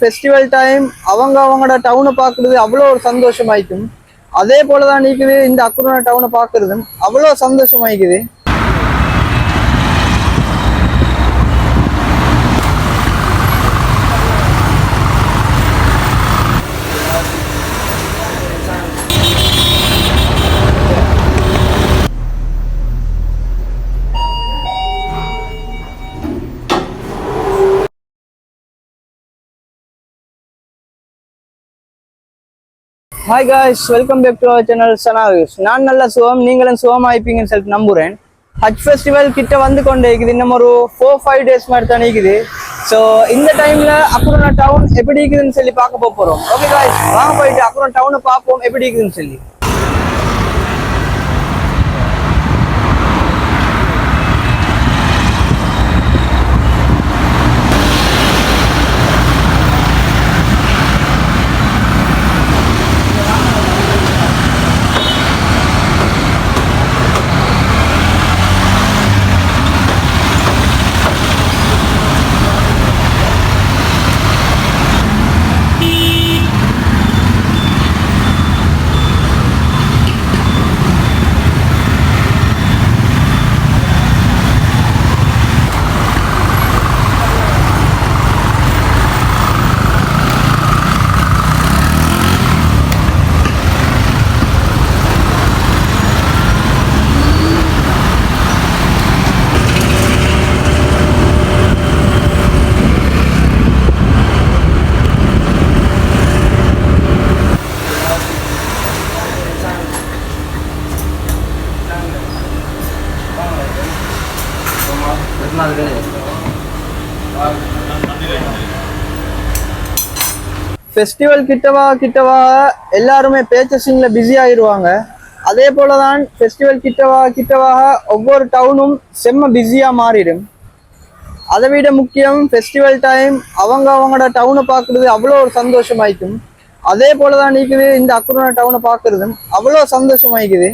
Festival time அவங்க அவங்களோட டவுனை பார்க்குறது அவ்வளோ ஒரு சந்தோஷமாயிக்கும். அதே போல தான் நீக்குது இந்த அக்குரண டவுனை பார்க்குறதும் அவ்வளோ சந்தோஷமாயிக்குது. Hi guys welcome back to our channel சனாவிஸ் நான் நல்ல சுகம் நீங்களும் சுகமா இருப்பீங்கன்னு சொல்லிட்டு நம்புறேன். ஹஜ் ஃபெஸ்டிவல் கிட்ட வந்து கொண்டே இருக்குது இன்னும் ஒரு ஃபோர் ஃபைவ் டேஸ் மாதிரி தான் இருக்குது. ஸோ இந்த டைம்ல அக்குரணா டவுன் எப்படி இருக்குதுன்னு சொல்லி பார்க்க போகிறோம் போறோம். ஓகே காய்ஸ் வாங்க போயிட்டு அக்குரணா டவுனை பார்ப்போம். எப்படி இருக்குதுன்னு சொல்லி. ஃபெஸ்டிவல் கிட்டவா கிட்டவா எல்லாருமே பேச்சஸிங்கில் பிஸி ஆகிடுவாங்க அதே போல தான் ஃபெஸ்டிவல் கிட்டவா கிட்டவாக ஒவ்வொரு டவுனும் செம்ம பிஸியாக மாறிடும். அதை விட முக்கியம் ஃபெஸ்டிவல் டைம் அவங்க அவங்களோட டவுனை பார்க்குறது அவ்வளோ ஒரு சந்தோஷமாயிக்கும். அதே போல தான் நீக்குது இந்த அக்குரணா டவுனை பார்க்குறதும் அவ்வளோ சந்தோஷமாயிக்குது.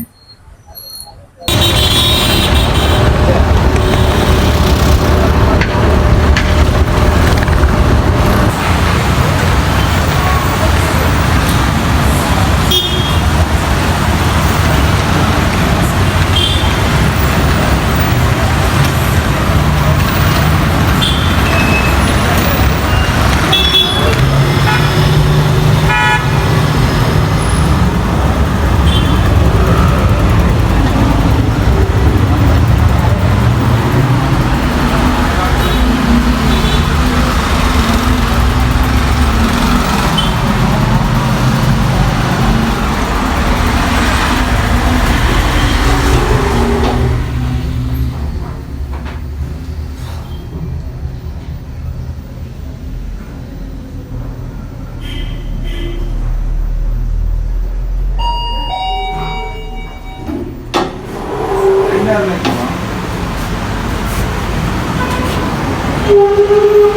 Thank you.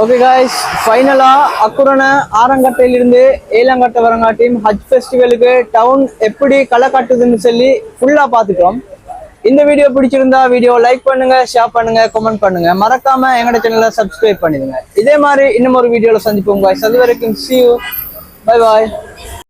ஓகே காய்ஸ் ஃபைனலாக அக்குரண ஆரங்கட்டையிலிருந்து ஏலங்கட்டை வரங்காட்டியும் ஹஜ் ஃபெஸ்டிவலுக்கு டவுன் எப்படி களை காட்டுதுன்னு சொல்லி ஃபுல்லாக பார்த்துட்டோம். இந்த வீடியோ பிடிச்சிருந்தா வீடியோ லைக் பண்ணுங்க ஷேர் பண்ணுங்க கமெண்ட் பண்ணுங்க. மறக்காம எங்களோட சேனலை சப்ஸ்கிரைப் பண்ணிடுங்க. இதே மாதிரி இன்னும் ஒரு வீடியோவில் சந்திப்போம் காய்ஸ் அது வரைக்கும் சி யூ பை பாய்